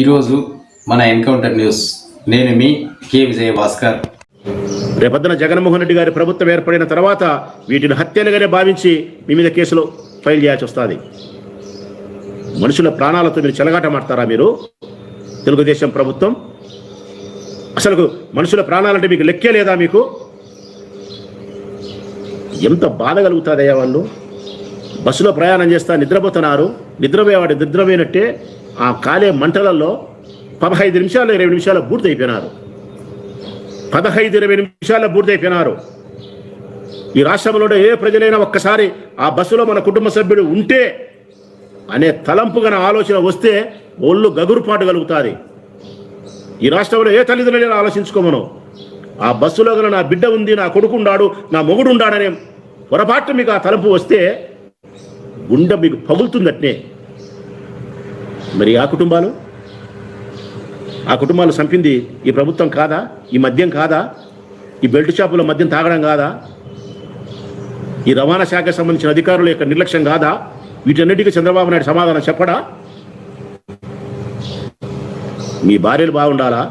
ఈరోజు మన encounter news. నేను మీ కే విజయ భాస్కర్ రేపొద్దున జగన్మోహన్ రెడ్డి గారి ప్రభుత్వం ఏర్పడిన తర్వాత వీటిని హత్యలుగానే భావించి మీ మీద కేసులు ఫైల్ చేయాల్సి వస్తుంది. మనుషుల ప్రాణాలతో మీరు చెలగాటమాడతారా మీరు? తెలుగుదేశం ప్రభుత్వం? అసలు మనుషుల ప్రాణాలంటే మీకు లెక్కే లేదా మీకు? ఎంత బాధ కలుగుతుందయ్యా వాళ్ళు? బస్సులో ప్రయాణం చేస్తా నిద్రపోతున్నారు. నిద్రపోయేవాడు నిద్రపోయినట్టే ఆ కాలే మంటలలో పదహైదు నిమిషాలు ఇరవై నిమిషాలు పూర్తయిపోయినారు పదహైదు ఇరవై నిమిషాలు పూర్తయిపోయినారు ఈ రాష్ట్రంలో ఏ ప్రజలైనా ఒక్కసారి ఆ బస్సులో మన కుటుంబ సభ్యుడు ఉంటే అనే తలంపు గన ఆలోచన వస్తే ఒళ్ళు గగురుపాటు కలుగుతుంది. ఈ రాష్ట్రంలో ఏ తల్లిదండ్రులైనా ఆలోచించుకోమను. ఆ బస్సులో గల నా బిడ్డ ఉంది నా కొడుకు ఉండాడు నా మొగుడు ఉండాడనే పొరపాటు మీకు ఆ తలంపు వస్తే గుండె మీకు పగులుతుందట్నే మరి ఆ కుటుంబాలు? ఆ కుటుంబాలు చంపింది ఈ ప్రభుత్వం కాదా? ఈ మద్యం కాదా? ఈ బెల్ట్ షాపులో మద్యం తాగడం కాదా? ఈ రవాణా శాఖకు సంబంధించిన అధికారుల యొక్క నిర్లక్ష్యం కాదా? వీటన్నిటికీ చంద్రబాబు నాయుడు సమాధానం చెప్పడా? మీ భార్యలు బాగుండాలా?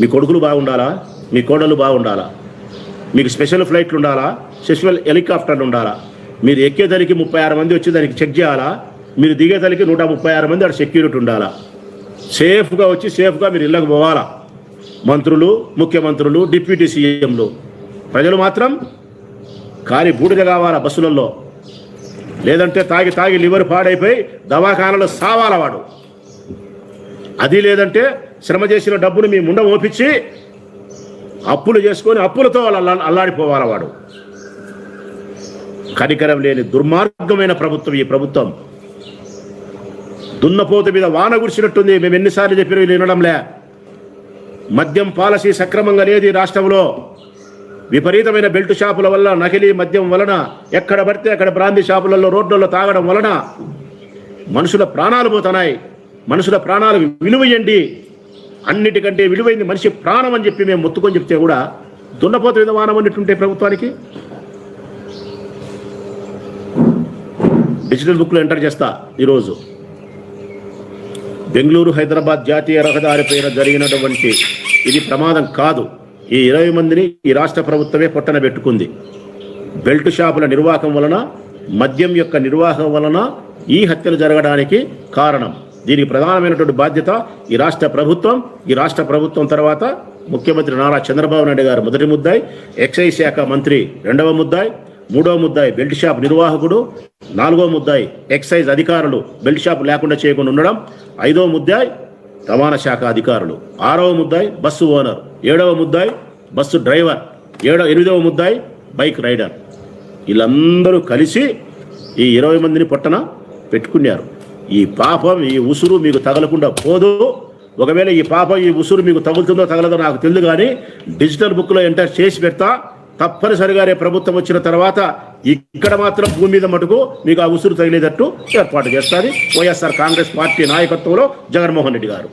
మీ కొడుకులు బాగుండాలా? మీ కోడలు బాగుండాలా? మీకు స్పెషల్ ఫ్లైట్లు ఉండాలా? స్పెషల్ హెలికాప్టర్లు ఉండాలా? మీరు ఎక్కేదానికి ముప్పై ఆరు మంది వచ్చి దానికి చెక్ చేయాలా? మీరు దిగేసరికి నూట ముప్పై ఆరు మంది అక్కడ సెక్యూరిటీ ఉండాలా? సేఫ్గా వచ్చి సేఫ్గా మీరు ఇళ్ళకు పోవాలా? మంత్రులు ముఖ్యమంత్రులు డిప్యూటీ సీఎంలు. ప్రజలు మాత్రం కానీ బూడిద కావాలా బస్సులలో? లేదంటే తాగి తాగి లివర్ పాడైపోయి దవాఖానలో సావాల వాడు? అది లేదంటే శ్రమ చేసిన డబ్బును మీ ముండ ఓపించి అప్పులు చేసుకొని అప్పులతో వాళ్ళు అల్లా అల్లాడిపోవాల వాడు? కనికరం లేని దుర్మార్గమైన ప్రభుత్వం ఈ ప్రభుత్వం. దున్నపోత మీద వాన కురిసినట్టుంది. మేము ఎన్నిసార్లు చెప్పిన వీళ్ళు వినడంలే. మద్యం పాలసీ సక్రమంగా లేదు రాష్ట్రంలో విపరీతమైన బెల్ట్ షాపుల వల్ల నకిలీ మద్యం వలన ఎక్కడ పడితే అక్కడ బ్రాందీ షాపులలో రోడ్లలో తాగడం వలన మనుషుల ప్రాణాలు పోతున్నాయి. మనుషుల ప్రాణాలు విలువయండి అన్నిటికంటే విలువైంది మనిషి ప్రాణం అని చెప్పి మేము మొత్తుకొని చెప్తే కూడా దున్నపోత మీద వానం అన్నట్టుంటే ప్రభుత్వానికి? డిజిటల్ బుక్లో ఎంటర్ చేస్తా ఈరోజు. బెంగళూరు హైదరాబాద్ జాతీయ రహదారి పైన జరిగినటువంటి ఇది ప్రమాదం కాదు. ఈ ఇరవై మందిని ఈ రాష్ట్ర ప్రభుత్వమే పొట్టన పెట్టుకుంది. బెల్ట్ షాపుల నిర్వాహకం వలన మద్యం యొక్క నిర్వాహం వలన ఈ హత్యలు జరగడానికి కారణం. దీనికి ప్రధానమైనటువంటి బాధ్యత ఈ రాష్ట్ర ప్రభుత్వం. ఈ రాష్ట్ర ప్రభుత్వం తర్వాత ముఖ్యమంత్రి నారా చంద్రబాబు నాయుడు గారు మొదటి ముద్దాయి ఎక్సైజ్ శాఖ మంత్రి రెండవ ముద్దాయి మూడవ ముద్దాయి బెల్ట్ షాప్ నిర్వాహకుడు నాలుగో ముద్దాయి ఎక్సైజ్ అధికారులు బెల్ట్ షాప్ లేకుండా చేయకుండా ఉండడం. ఐదవ ముద్దాయి రవాణా శాఖ అధికారులు. ఆరవ ముద్దాయి బస్సు ఓనర్. ఏడవ ముద్దాయి బస్సు డ్రైవర్. ఏడవ ఎనిమిదవ ముద్దాయి బైక్ రైడర్. వీళ్ళందరూ కలిసి ఈ ఇరవై మందిని పొట్టన పెట్టుకున్నారు. ఈ పాపం ఈ ఉసురు మీకు తగలకుండా పోదు. ఒకవేళ ఈ పాపం ఈ ఉసురు మీకు తగులుతుందో తగలదో నాకు తెలియదు కానీ డిజిటల్ బుక్లో ఎంటర్ చేసి పెడతా. తప్పనిసరిగా రేపు ప్రభుత్వం వచ్చిన తర్వాత ఇక్కడ మాత్రం భూమి మీద మటుకు మీకు ఆ ఉసురు తగిలేటట్టు ఏర్పాటు చేస్తుంది వైఎస్ఆర్ కాంగ్రెస్ పార్టీ నాయకత్వంలో జగన్మోహన్ రెడ్డి గారు.